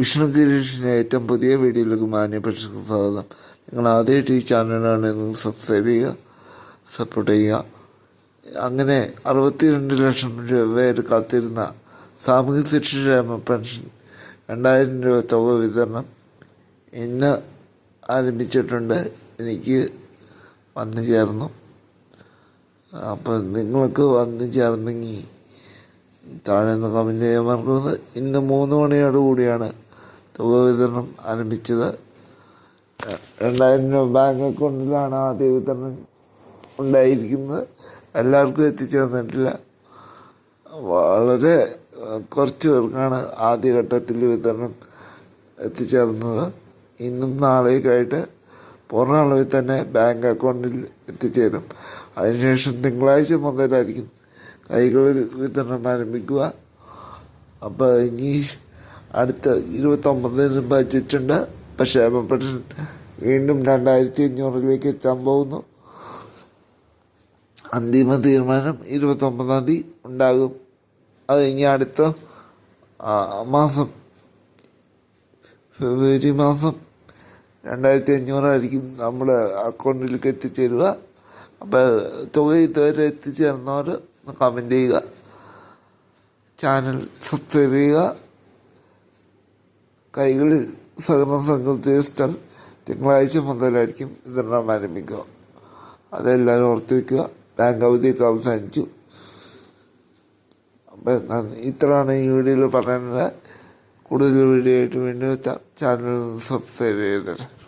വിഷ്ണു ഗിരീഷിന്റെ ഏറ്റവും പുതിയ വീഡിയോയിലേക്ക് മാന്യപക്ഷക്ക് സ്വാഗതം. നിങ്ങൾ ആദ്യമായിട്ട് ഈ ചാനലാണ് നിങ്ങൾ സബ്സ്ക്രൈബ് ചെയ്യുക സപ്പോർട്ട് ചെയ്യുക. അങ്ങനെ അറുപത്തിരണ്ട് ലക്ഷം രൂപ പേര് കാത്തിരുന്ന സാമൂഹ്യ സുരക്ഷാ പെൻഷൻ രണ്ടായിരം രൂപ തുക വിതരണം ഇന്ന് ആരംഭിച്ചിട്ടുണ്ട്. എനിക്ക് വന്നു ചേർന്നു. അപ്പോൾ നിങ്ങൾക്ക് വന്നു ചേർന്നെങ്കിൽ താഴെ നിന്ന് കമന്റ് ചെയ്യാൻ മറക്കുന്നത് ഇന്ന് മൂന്ന് മണിയോട് കൂടിയാണ് തുക വിതരണം ആരംഭിച്ചത്. രണ്ടായിരം രൂപ ബാങ്ക് അക്കൗണ്ടിലാണ് ആദ്യ വിതരണം ഉണ്ടായിരിക്കുന്നത്. എല്ലാവർക്കും എത്തിച്ചേർന്നിട്ടില്ല. വളരെ കുറച്ച് പേർക്കാണ് ആദ്യഘട്ടത്തിൽ വിതരണം എത്തിച്ചേർന്നത്. ഇന്നും നാളേക്കായിട്ട് പൂർണ അളവിൽ തന്നെ ബാങ്ക് അക്കൗണ്ടിൽ എത്തിച്ചേരും. അതിനുശേഷം തിങ്കളാഴ്ച മുതലായിരിക്കും കൈകളിൽ വിതരണം ആരംഭിക്കുക. അപ്പോൾ ഇനി അടുത്ത ഇരുപത്തൊമ്പതിന് ബജറ്റുണ്ട് പക്ഷേ പെൻഷൻ വീണ്ടും രണ്ടായിരത്തി അഞ്ഞൂറിലേക്ക് എത്താൻ പോകുന്നു. അന്തിമ തീരുമാനം ഇരുപത്തൊമ്പതാം തീയതി ഉണ്ടാകും. അത് ഇനി അടുത്ത മാസം ഫെബ്രുവരി മാസം രണ്ടായിരത്തി അഞ്ഞൂറായിരിക്കും നമ്മുടെ അക്കൗണ്ടിലേക്ക് എത്തിച്ചേരുക. അപ്പോൾ തുക ഇതുവരെ എത്തിച്ചേർന്നവർ കമന്റ് ചെയ്യുക. ചാനൽ സബ്സ്ക്രൈബ് ചെയ്യുക. കൈകളിൽ സഹകരണ സംഘം ഉദ്യോഗസ്ഥർ തിങ്കളാഴ്ച മുതലായിരിക്കും വിതരണം ആരംഭിക്കുക. അതെല്ലാവരും ഓർത്ത് വയ്ക്കുക ബാങ്ക് അവധിയൊക്കെ അവസാനിച്ചു. അപ്പം നന്ദി. ഇത്രയാണ് ഈ വീഡിയോയിൽ പറയാനുള്ളത് കൂടുതൽ വീഡിയോ ആയിട്ട് വീണ്ടും ചാനൽ സബ്സ്ക്രൈബ് ചെയ്തത്